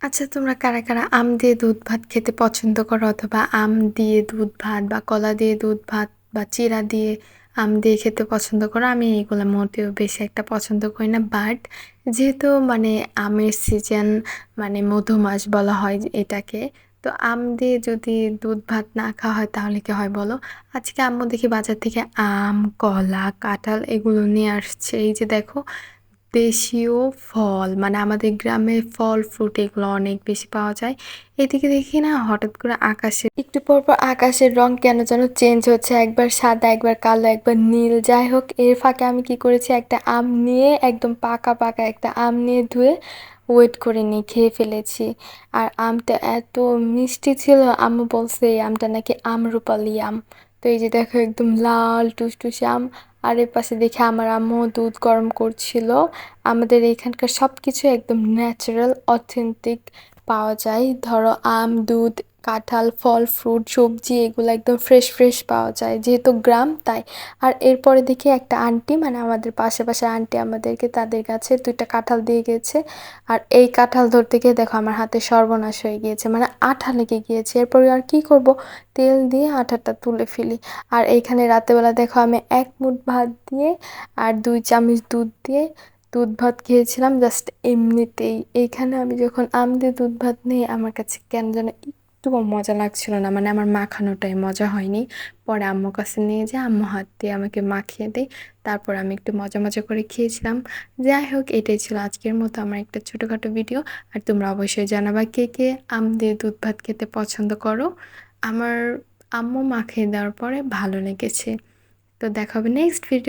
আচ্ছা তোমরা কারা, কারা আম দিয়ে দুধ ভাত খেতে পছন্দ করো? অথবা আম দিয়ে দুধ ভাত বা কলা দিয়ে দুধ ভাত বা চিড়া দিয়ে আম দিয়ে খেতে পছন্দ করো? আমি এগুলো মোটেও বেশি একটা পছন্দ করি না। বাট যেহেতু মানে আমের সিজন মানে মধুমাস বলা হয় এটাকে। তো আম দিয়ে যদি দুধ ভাত না খাওয়া হয় তাহলে কি হয় বলো? আজকে আম্মু দেখি বাজার থেকে আম, কলা, কাঁঠাল এগুলো নিয়ে আসছে। এই যে দেখো দেশীয় ফল মানে আমাদের গ্রামে ফল ফ্রুট এগুলো অনেক বেশি পাওয়া যায়। এদিকে দেখি না, হঠাৎ করে আকাশে একটু পর পর আকাশের রং কেন যেন চেঞ্জ হচ্ছে। একবার সাদা, একবার কালো, একবার নীল। যাই হোক, এর ফাঁকে আমি কি করেছি, একটা আম নিয়ে, একদম পাকা পাকা একটা আম নিয়ে ধুয়ে ওয়েট করে নিয়ে খেয়ে ফেলেছি। আর আমটা এত মিষ্টি ছিল, আম্মু বলছে, এই আমটা নাকি আমরুপালি আম। তো এই যে দেখো, একদম লাল টুসটুসে আম। আর এর পাশে দেখে আমার আম্মু দুধ গরম করছিল। আমাদের এখানকার সব কিছু একদম ন্যাচারাল অথেন্টিক পাওয়া যায়। ধরো আম, দুধ, কাঁঠাল, ফল, ফ্রুট, সবজি, এগুলো একদম ফ্রেশ ফ্রেশ পাওয়া যায়। যেহেতু গ্রাম, তাই। আর এরপরে দেখি একটা আন্টি মানে আমাদের পাশে পাশে আন্টি আমাদেরকে তাদের কাছে দুইটা কাঁঠাল দিয়ে গেছে। আর এই কাঁঠাল ধরতে গিয়ে দেখো আমার হাতে সর্বনাশ হয়ে গিয়েছে মানে আঠা লেগে গিয়েছে। এরপরে আর কি করব? তেল দিয়ে আঠাটা তুলে ফেলি। আর এইখানে রাতেবেলা দেখো আমি এক মুঠ ভাত দিয়ে আর দুই চামচ দুধ দিয়ে দুধ ভাত খেয়েছিলাম জাস্ট এমনিতেই। এইখানে আমি যখন আম দিয়ে দুধ ভাত নিই, আমার কাছে কেন যেন একটুও মজা লাগছিল না। মানে আমার মাখানোটাই মজা হয়নি। পরে আম্মুর কাছে নিয়ে যেয়ে আম্মু হাত দিয়ে আমাকে মাখিয়ে দেয়। তারপর আমি একটু মজা মজা করে খেয়েছিলাম। যাই হোক, এটাই ছিল আজকের মতো আমার একটা ছোটোখাটো ভিডিও আর তোমরা অবশ্যই জানাবা কে কে আম দিয়ে দুধ ভাত খেতে পছন্দ করো। আমার আম্মু মাখিয়ে দেওয়ার পরে ভালো লেগেছে। তো দেখা হবে নেক্সট ভিডিও